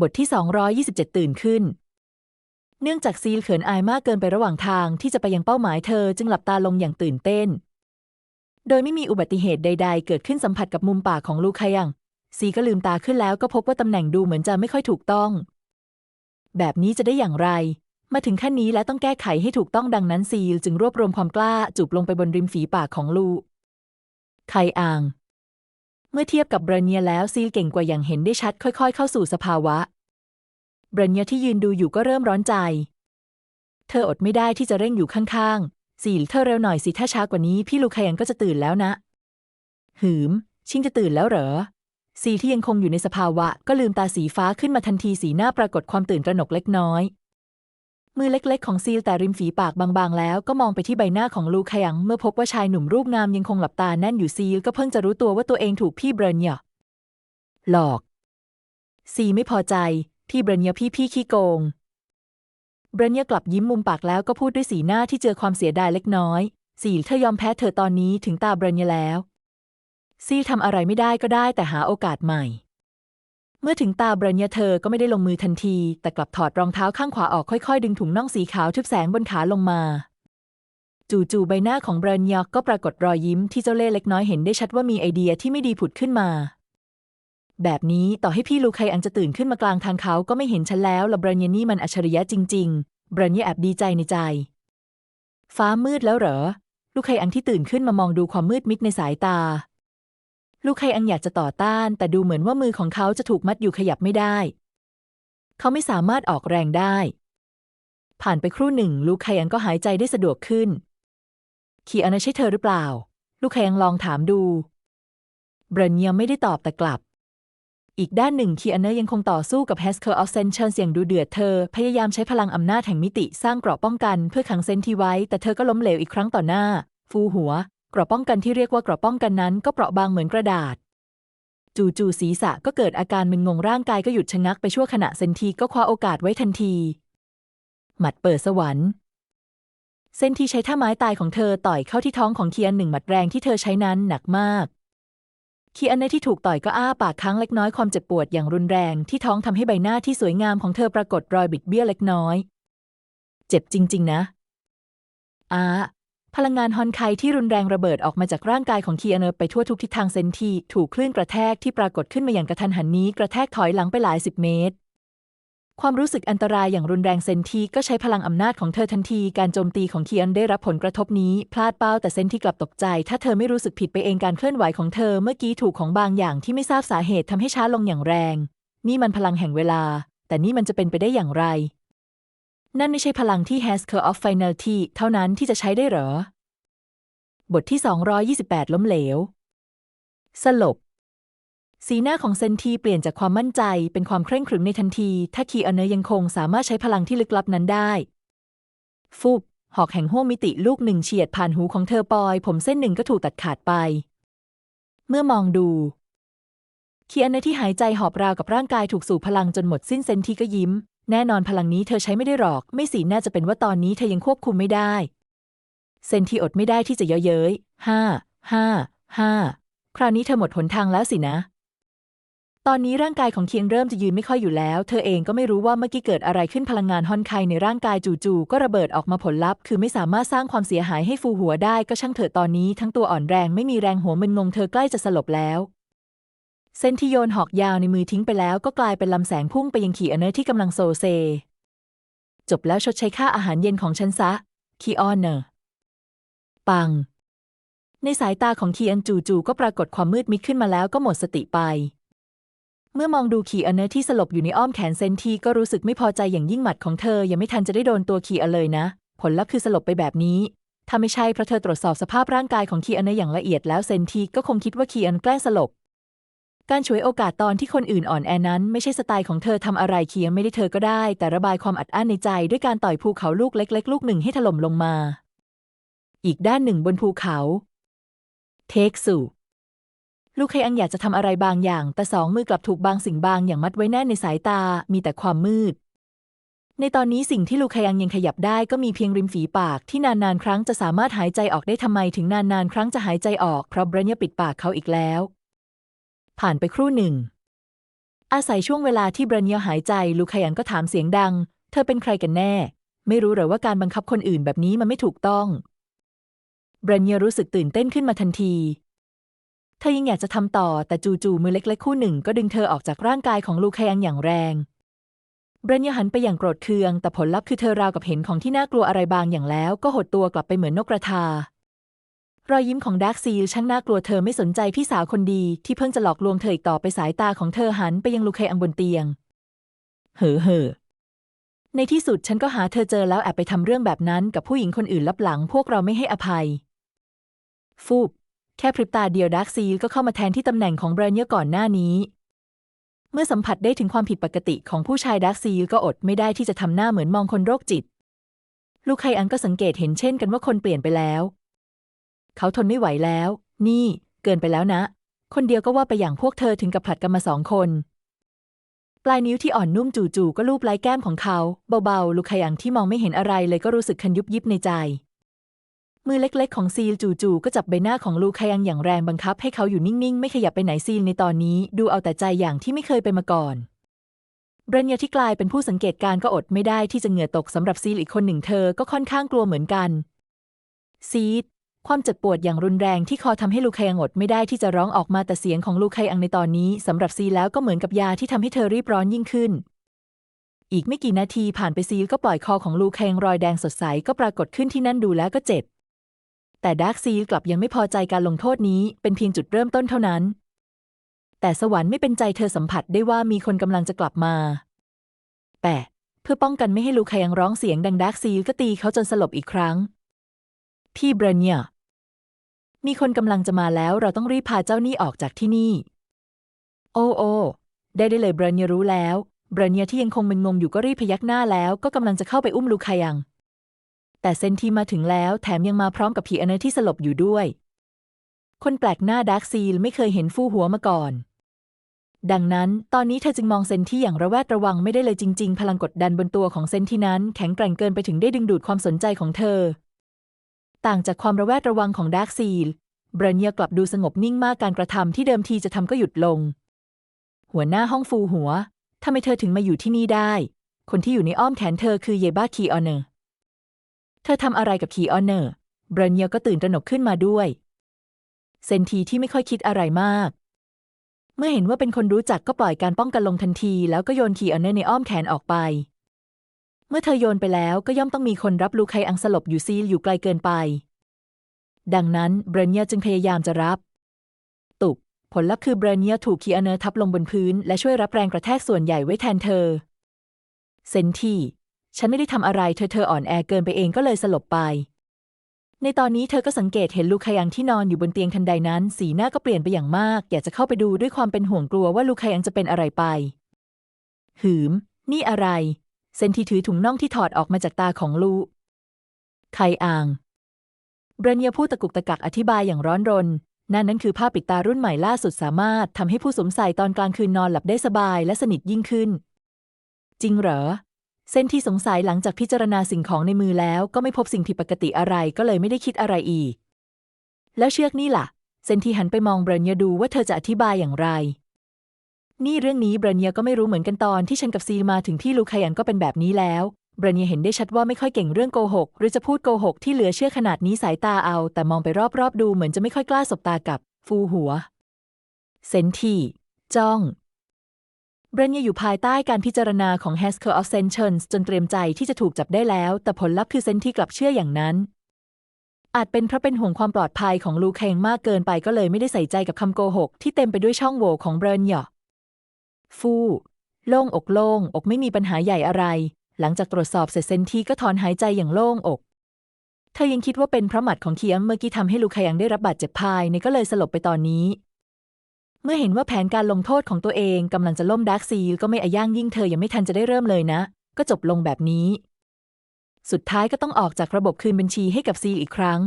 บทที่ 227 ตื่นขึ้น เนื่องจากซีลเขินอายมากเกินไประหว่างทางที่จะไปยังเป้าหมายเธอจึงหลับตาลงอย่างตื่นเต้น โดยไม่มีอุบัติเหตุใด ๆ เกิดขึ้นสัมผัสกับมุมปากของลูคายัง ซีก็ลืมตาขึ้นแล้วก็พบว่าตำแหน่งดูเหมือนจะไม่ค่อยถูกต้อง แบบนี้จะได้อย่างไร มาถึงขั้นนี้แล้วต้องแก้ไขให้ถูกต้องดังนั้นซีลจึงรวบรวมความกล้าจูบลงไปบนริมฝีปากของลูไคอ่าง เมื่อเทียบกับเบรเนียแล้วซีลเก่งกว่าอย่างเห็นได้ชัดค่อยๆ เข้าสู่สภาวะ เบรเนียที่ยืนดูอยู่ก็เริ่มร้อนใจ เธออดไม่ได้ที่จะเร่งอยู่ข้างๆซีลเธอเร็วหน่อยสิถ้าช้ากว่านี้พี่ลูคายังก็จะตื่นแล้วนะ หืม ชิงจะตื่นแล้วเหรอซีที่ยังคงอยู่ในสภาวะ ก็ลืมตาสีฟ้าขึ้นมาทันทีสีหน้าปรากฏความตื่นตระหนกเล็กน้อย มือเล็กๆ ของซีลแต่ริมฝีปากบางๆ แล้วก็มองไปที่ใบหน้าของลูคายังเมื่อพบว่าชายหนุ่มรูปงามยังคงหลับตาแน่นอยู่ซีลก็เพิ่งจะรู้ตัวว่าตัวเองถูกพี่เบรเนียหลอก ซีไม่พอใจพี่เบรเนียพี่พี่ขี้โกง เบรเนียกลับยิ้มมุมปากแล้วก็พูดด้วยสีหน้าที่เจอความเสียดายเล็กน้อย ซีลเธอยอมแพ้เธอตอนนี้ถึงตาเบรเนียแล้ว ซีทำอะไรไม่ได้ก็ได้แต่หาโอกาสใหม่ เมื่อถึงตาเบรเนียเธอก็ไม่ได้ลงมือทันที แต่กลับถอดรองเท้าข้างขวาออกค่อยๆ ดึงถุงน่องสีขาวทึบแสงบนขาลงมา จู่ๆใบหน้าของเบรเนียก็ปรากฏรอยยิ้มที่เจ้าเล่ห์เล็กน้อยเห็นได้ชัดว่ามีไอเดียที่ไม่ดีผุดขึ้นมา แบบนี้ต่อให้พี่ลูไคอังจะตื่นขึ้นมากลางทางเขาก็ไม่เห็นฉันแล้วละเบรเนียนี่มันอัจฉริยะจริง ๆ เบรเนียแอบดีใจในใจ ฟ้ามืดแล้วเหรอ ลูกไคอังที่ตื่นขึ้นมามองดูความมืดมิดในสายตา ลูกไคอังอยากจะต่อต้าน แต่ดูเหมือนว่ามือของเขาจะถูกมัดอยู่ขยับไม่ได้ เขาไม่สามารถออกแรงได้ ผ่านไปครู่หนึ่ง ลูกไคอังก็หายใจได้สะดวกขึ้นคีอันนะใช่เธอหรือเปล่า ลูกไคอังลองถามดูเบรเนียไม่ได้ตอบแต่กลับ อีกด้านหนึ่งคีอันเนยังคงต่อสู้กับแฮสเคอร์ออฟเซนเชนเสียงดูเดือดเธอ พยายามใช้พลังอำนาจแห่งมิติสร้างเกราะป้องกันเพื่อขังเซนที่ไว้ แต่เธอก็ล้มเหลวอีกครั้งต่อหน้า ฟูหัว กราะป้องกันที่เรียกว่ากราะป้องกันนั้นก็เปราะบางเหมือนกระดาษ จู่ๆศีรษะก็เกิดอาการมึนงงร่างกายก็หยุดชะงักไปชั่วขณะเซนทีก็คว้าโอกาสไว้ทันที หมัดเปิดสวรรค์เซนทีใช้ท่าไม้ตายของเธอต่อยเข้าที่ท้องของเคียนหนึ่งหมัดแรงที่เธอใช้นั้นหนักมาก เคีอันเนที่ถูกต่อยก็อ้าปากค้างเล็กน้อยความเจ็บปวดอย่างรุนแรงที่ท้องทำให้ใบหน้าที่สวยงามของเธอปรากฏรอยบิดเบี้ยวเล็กน้อย เจ็บจริง ๆ นะ อ้า พลังงานฮอนไคที่รุนแรงระเบิดออกมาจากร่างกายของคีอันเนไปทั่วทุกทิศทางเซนทีถูกคลื่นกระแทกที่ปรากฏขึ้นมาอย่างกระทันหันนี้กระแทกถอยหลังไปหลายสิบเมตร ความรู้สึกอันตรายอย่างรุนแรงเซนทีก็ใช้พลังอำนาจของเธอทันที การโจมตีของเคียนได้รับผลกระทบนี้พลาดเป้าแต่เซนทีกลับตกใจ ถ้าเธอไม่รู้สึกผิดไปเองการเคลื่อนไหวของเธอเมื่อกี้ถูกของบางอย่างที่ไม่ทราบสาเหตุทำให้ช้าลงอย่างแรง นี่มันพลังแห่งเวลา แต่นี่มันจะเป็นไปได้อย่างไร นั่นไม่ใช่พลังที่ Hasker of Finality เท่านั้นที่จะใช้ได้เหรอ บทที่ 228 ล้มเหลว สลบ สีหน้าของเซนทีเปลี่ยนจากความมั่นใจเป็นความเคร่งขรึมในทันที ถ้าคีอันเนยังคงสามารถใช้พลังที่ลึกลับนั้นได้ ฟุบหอกแห่งห้วงมิติลูกหนึ่งเฉียดผ่านหูของเธอปอย ผมเส้นหนึ่งก็ถูกตัดขาดไป เมื่อมองดูคีอันเนที่หายใจหอบราวกับร่างกายถูกสูบพลังจนหมดสิ้นเซนทีก็ยิ้ม แน่นอนพลังนี้เธอใช้ไม่ได้หรอก ไม่สิน่าจะเป็นว่าตอนนี้เธอยังควบคุมไม่ได้ เซนทีอดไม่ได้ที่จะเยอะเย้ยห้าห้าห้าคราวนี้เธอหมดหนทางแล้วสินะ ตอนนี้ร่างกายของเคียงเริ่มจะยืนไม่ค่อยอยู่แล้ว เธอเองก็ไม่รู้ว่าเมื่อกี้เกิดอะไรขึ้นพลังงานฮอนไคในร่างกายจู่ๆก็ระเบิดออกมาผลลัพธ์คือไม่สามารถสร้างความเสียหายให้ฟูหัวได้ก็ช่างเถอะตอนนี้ทั้งตัวอ่อนแรงไม่มีแรงหัวมึนงงเธอใกล้จะสลบแล้ว เส้นที่โยนหอกยาวในมือทิ้งไปแล้วก็กลายเป็นลำแสงพุ่งไปยังขีอเนอร์ที่กำลังโซเซ จบแล้วชดใช้ค่าอาหารเย็นของฉันซะ คีออนเนอร์ ปัง ในสายตาของคีอันจู่ๆก็ปรากฏความมืดมิดขึ้นมาแล้วก็หมดสติไป เมื่อมองดูคีอันเนอร์ที่สลบอยู่ในอ้อมแขนเซนทีก็รู้สึกไม่พอใจอย่างยิ่งหมัดของเธอยังไม่ทันจะได้โดนตัวคีอันเลยนะ ผลลัพธ์คือสลบไปแบบนี้ถ้าไม่ใช่เพราะเธอตรวจสอบสภาพร่างกายของคีอันเนอร์อย่างละเอียดแล้วเซนทีก็คงคิดว่าคีอันแกล้งสลบ การฉวยโอกาสตอนที่คนอื่นอ่อนแอนั้น ไม่ใช่สไตล์ของเธอทำอะไรเคียงไม่ได้เธอก็ได้ แต่ระบายความอัดอั้นในใจด้วยการต่อยภูเขาลูกเล็ก ๆ ลูกหนึ่งให้ถล่มลงมา อีกด้านหนึ่งบนภูเขา เทคสุลูกเคอังอยากจะทำอะไรบางอย่าง แต่สองมือกลับถูกบางสิ่งบางอย่างมัดไว้แน่นในสายตา มีแต่ความมืด ในตอนนี้สิ่งที่ลูกเคอังยังขยับได้ก็มีเพียงริมฝีปากที่นานๆ ครั้งจะสามารถหายใจออกได้ทำไมถึงนานๆ ครั้งจะหายใจออกเพราะเบรเนียปิดปากเขาอีกแล้ว ผ่านไปครู่หนึ่ง อาศัยช่วงเวลาที่เบรเนียหายใจ ลูคายันก็ถามเสียงดัง เธอเป็นใครกันแน่ ไม่รู้หรือว่าการบังคับคนอื่นแบบนี้มันไม่ถูกต้องเบรเนียรู้สึกตื่นเต้นขึ้นมาทันทีเธอยังอยากจะทำต่อแต่จู่ๆมือเล็กๆคู่หนึ่งก็ดึงเธอออกจากร่างกายของลูคายันอย่างแรงเบรเนียหันไปอย่างโกรธเคือง แต่ผลลัพธ์คือเธอราวกับเห็นของที่น่ากลัวอะไรบางอย่างแล้ว ก็หดตัวกลับไปเหมือนนกกระทา รอยยิ้มของดาร์คซีลช่างน่ากลัวเธอไม่สนใจพี่สาวคนดีที่เพิ่งจะหลอกลวงเธออีกต่อไปสายตาของเธอหันไปยังลูเคอังบนเตียง เห่อเห่อในที่สุดฉันก็หาเธอเจอแล้วแอบไปทำเรื่องแบบนั้นกับผู้หญิงคนอื่นลับหลังพวกเราไม่ให้อภัย ฟูบแค่พริบตาเดียวดาร์คซีลก็เข้ามาแทนที่ตำแหน่งของเบรเนียก่อนหน้านี้ เมื่อสัมผัสได้ถึงความผิดปกติของผู้ชายดาร์คซีลก็อดไม่ได้ที่จะทำหน้าเหมือนมองคนโรคจิต ลูกไคอันก็สังเกตเห็นเช่นกันว่าคนเปลี่ยนไปแล้ว เขาทนไม่ไหวแล้ว นี่เกินไปแล้วนะ คนเดียวก็ว่าไปอย่างพวกเธอถึงกับผลัดกันมาสองคน ปลายนิ้วที่อ่อนนุ่มจู่ๆก็ลูบไล้แก้มของเขา เบาๆ ลูกไคอันที่มองไม่เห็นอะไรเลยก็รู้สึกคันยุบยิบในใจ มือเล็กๆ ของซีลจู่ๆก็จับใบหน้าของลูคายังอย่างแรงบังคับให้เขาอยู่นิ่งๆ ไม่ขยับไปไหนซีลในตอนนี้ ดูเอาแต่ใจอย่างที่ไม่เคยไปมาก่อนเบรนียที่กลายเป็นผู้สังเกตการก็อดไม่ได้ที่จะเหงื่อตกสำหรับซีลอีกคนหนึ่งเธอก็ค่อนข้างกลัวเหมือนกัน ซีด ความเจ็บปวดอย่างรุนแรงที่คอทำให้ลูคายังอดไม่ได้ที่จะร้องออกมาแต่เสียงของลูคายังในตอนนี้สำหรับซีแล้วก็เหมือนกับยาที่ทำให้เธอรีบร้อนยิ่งขึ้น อีกไม่กี่นาทีผ่านไปซีก็ปล่อยคอของลูคายังรอยแดงสดใสก็ปรากฏขึ้นที่นั่นดูแล้วก็เจ็บ แต่ดาร์คซีกลับยังไม่พอใจการลงโทษนี้เป็นเพียงจุดเริ่มต้นเท่านั้น แต่สวรรค์ไม่เป็นใจเธอสัมผัสได้ว่ามีคนกำลังจะกลับมาแต่เพื่อป้องกันไม่ให้ลูคายังร้องเสียงดังดาร์คซีก็ตีเขาจนสลบอีกครั้งพี่เบรเนีย มีคนกำลังจะมาแล้วเราต้องรีบพาเจ้านี่ออกจากที่นี่ โอ้โอ้ได้ได้เลยเบรเนียรู้แล้วเบรเนียที่ยังคงมึนงงอยู่ก็รีบพยักหน้าแล้วก็กำลังจะเข้าไปอุ้มลูคายัง แต่เซนทีมาถึงแล้วแถมยังมาพร้อมกับผีอเนที่สลบอยู่ด้วย คนแปลกหน้าดาร์กซีลไม่เคยเห็นฟู่หัวมาก่อนดังนั้น ตอนนี้เธอจึงมองเซนที่อย่างระแวดระวังไม่ได้เลยจริง ๆ พลังกดดันบนตัวของเซนที่นั้น แข็งแกร่งเกินไปถึงได้ดึงดูดความสนใจของเธอ ต่างจากความระแวดระวังของดาร์กซีล เบรเนียกลับดูสงบนิ่งมากการกระทำที่เดิมทีจะทำก็หยุดลง หัวหน้าห้องฟูหัวทำไมเธอถึงมาอยู่ที่นี่ได้ คนที่อยู่ในอ้อมแขนเธอคือเยบ้าคีออนเนอร์ เธอทำอะไรกับคีออนเนอร์ เบรเนียก็ตื่นตระหนกขึ้นมาด้วย เซนทีที่ไม่ค่อยคิดอะไรมาก เมื่อเห็นว่าเป็นคนรู้จักก็ปล่อยการป้องกันลงทันที แล้วก็โยนคีออนเนอร์ในอ้อมแขนออกไป เมื่อเธอโยนไปแล้วก็ย่อมต้องมีคนรับรู้ใครอังสลบอยู่ซีอยู่ไกลเกินไป ดังนั้นเบรเนียจึงพยายามจะรับ ตุบผลลัพธ์คือเบรเนียถูกคีออนเนอร์ทับลงบนพื้น และช่วยรับแรงกระแทกส่วนใหญ่ไว้แทนเธอ เซนทีฉันไม่ได้ทำอะไรเธอเธออ่อนแอเกินไปเองก็เลยสลบไป ในตอนนี้เธอก็สังเกตเห็นลูคายังที่นอนอยู่บนเตียงทันใดนั้น สีหน้าก็เปลี่ยนไปอย่างมาก อยากจะเข้าไปดูด้วยความเป็นห่วงกลัวว่าลูคายังจะเป็นอะไรไป หืม นี่อะไร เซนทีถือถุงน่องที่ถอดออกมาจากตาของลูไคอางเบรเนียพูดตะกุกตะกักอธิบายอย่างร้อนรน นั่นนั้นคือผ้าปิดตารุ่นใหม่ล่าสุดสามารถทำให้ผู้สวมใส่ตอนกลางคืนนอนหลับได้สบายและสนิทยิ่งขึ้น จริงเหรอ เส้นที่สงสัยหลังจากพิจารณาสิ่งของในมือแล้วก็ไม่พบสิ่งผิดปกติอะไรก็เลยไม่ได้คิดอะไรอีก แล้วเชือกนี่ล่ะเซนที่หันไปมองเบรเนียดูว่าเธอจะอธิบายอย่างไร นี่เรื่องนี้เบรเนียก็ไม่รู้เหมือนกันตอนที่ฉันกับซีมาถึงที่ลูคายันก็เป็นแบบนี้แล้วเบรเนียเห็นได้ชัดว่าไม่ค่อยเก่งเรื่องโกหก หรือจะพูดโกหกที่เหลือเชื่อขนาดนี้สายตาเอา แต่มองไปรอบๆดูเหมือนจะไม่ค่อยกล้าสบตากับ ฟูหัว เซนทีจ้องเบรนยอยู่ภายใต้การพิจารณาของ h a s k e r of Sanctions จนเตรียมใจที่จะถูกจับได้แล้ว แต่ผลลัพธ์คือเซนที่กลับเชื่ออย่างนั้น อาจเป็นเพราะเป็นห่วงความปลอดภัยของลูเคงมากเกินไปก็เลยไม่ได้ใส่ใจกับคำโกหก ที่เต็มไปด้วยช่องโหว่ของเบรนย ฟู่โล่งอกโล่งอกไม่มีปัญหาใหญ่อะไร หลังจากตรวจสอบเสร็จเซนทีก็ถอนหายใจอย่างโล่งอก เธอยังคิดว่าเป็นเพราะหมัดของเคียมเมื่อกี้ทำให้ลูคายังได้รับบาดเจ็บภายในก็เลยสลบไปตอนนี้ เมื่อเห็นว่าแผนการลงโทษของตัวเองกำลังจะล่มดาร์กซีก็ไม่อาย่างยิ่งเธอยังไม่ทันจะได้เริ่มเลยนะ ก็จบลงแบบนี้ สุดท้ายก็ต้องออกจากระบบคืนบัญชีให้กับซีอีกครั้ง